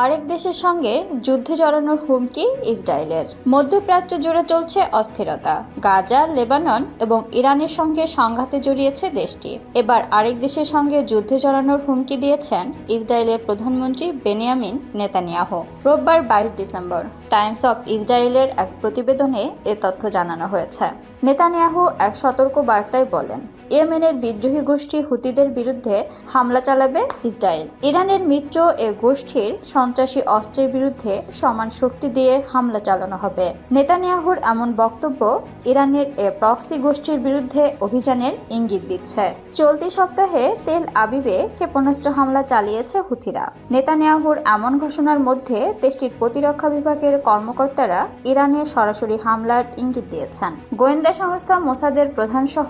আরেক দেশের সঙ্গে যুদ্ধে জড়ানোর হুমকি ইসরায়েলের। মধ্যপ্রাচ্য জুড়ে চলছে অস্থিরতা। গাজা, লেবানন এবং ইরানের সঙ্গে সংঘাতে জড়িয়েছে দেশটি। এবার আরেক দেশের সঙ্গে যুদ্ধে জড়ানোর হুমকি দিয়েছেন ইসরায়েলের প্রধানমন্ত্রী বেনিয়ামিন নেতানিয়াহু। রোববার বাইশ ডিসেম্বর টাইমস অফ ইসরায়েলের এক প্রতিবেদনে এ তথ্য জানানো হয়েছে। নেতানিয়াহু এক সতর্ক বার্তায় বলেন ইয়েমেনের বিদ্রোহী গোষ্ঠী হুতিদের বিরুদ্ধে হামলা চালাবে ইসরায়েল। ইরানের মিত্র এ গোষ্ঠীর সন্ত্রাসী অস্ত্রের বিরুদ্ধে সমান শক্তি দিয়ে হামলা চালানো হবে। নেতানিয়াহুর এমন বক্তব্য ইরানের এ প্রক্সি গোষ্ঠীর বিরুদ্ধে অভিযানের ইঙ্গিত দিচ্ছে। চলতি সপ্তাহে তেল আবিবে ক্ষেপণাস্ত্র হামলা চালিয়েছে হুথিরা নেতানিয়াহুর এমন ঘোষণার মধ্যে দেশটির প্রতিরক্ষা বিভাগের কর্মকর্তারা ইরানে সরাসরি হামলার ইঙ্গিত দিয়েছেন। গোয়েন্দা সংস্থা মোসাদের প্রধান সহ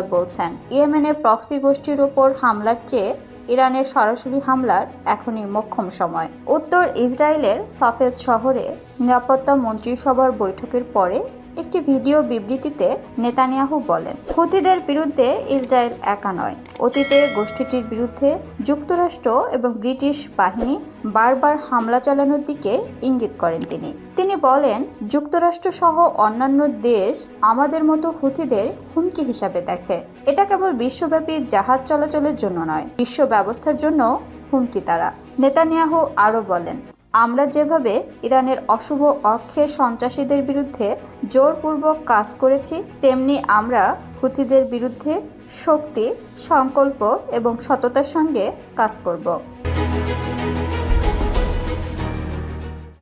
কর্মকর্তারা বলছেন ইয়েমেনে প্রক্সি গোষ্ঠীর ওপর হামলার চেয়ে ইরানের সরাসরি হামলার এখনই মোক্ষম সময়। উত্তর ইসরায়েলের সফেদ শহরে নিরাপত্তা মন্ত্রিসভার বৈঠকের পরে একটি ভিডিও বিবৃতিতে নেতানিয়াহু বলেন হুতিদের বিরুদ্ধে ইসরায়েল একা নয়। অতীতে গোষ্ঠীটির বিরুদ্ধে যুক্তরাষ্ট্র এবং ব্রিটিশ বাহিনী বারবার হামলা চালানোর দিকে ইঙ্গিত করেন তিনি। তিনি বলেন যুক্তরাষ্ট্র সহ অন্যান্য দেশ আমাদের মতো হুতিদের হুমকি হিসাবে দেখে। এটা কেবল বিশ্বব্যাপী জাহাজ চলাচলের জন্য নয়, বিশ্ব ব্যবস্থার জন্য হুমকি তারা। নেতানিয়াহু আরও বলেন আমরা যেভাবে ইরানের অশুভ অক্ষে সন্ত্রাসীদের বিরুদ্ধে জোরপূর্বক কাজ করেছি, তেমনি আমরা হুতিদের বিরুদ্ধে শক্তি, সংকল্প এবং সততার সঙ্গে কাজ করব।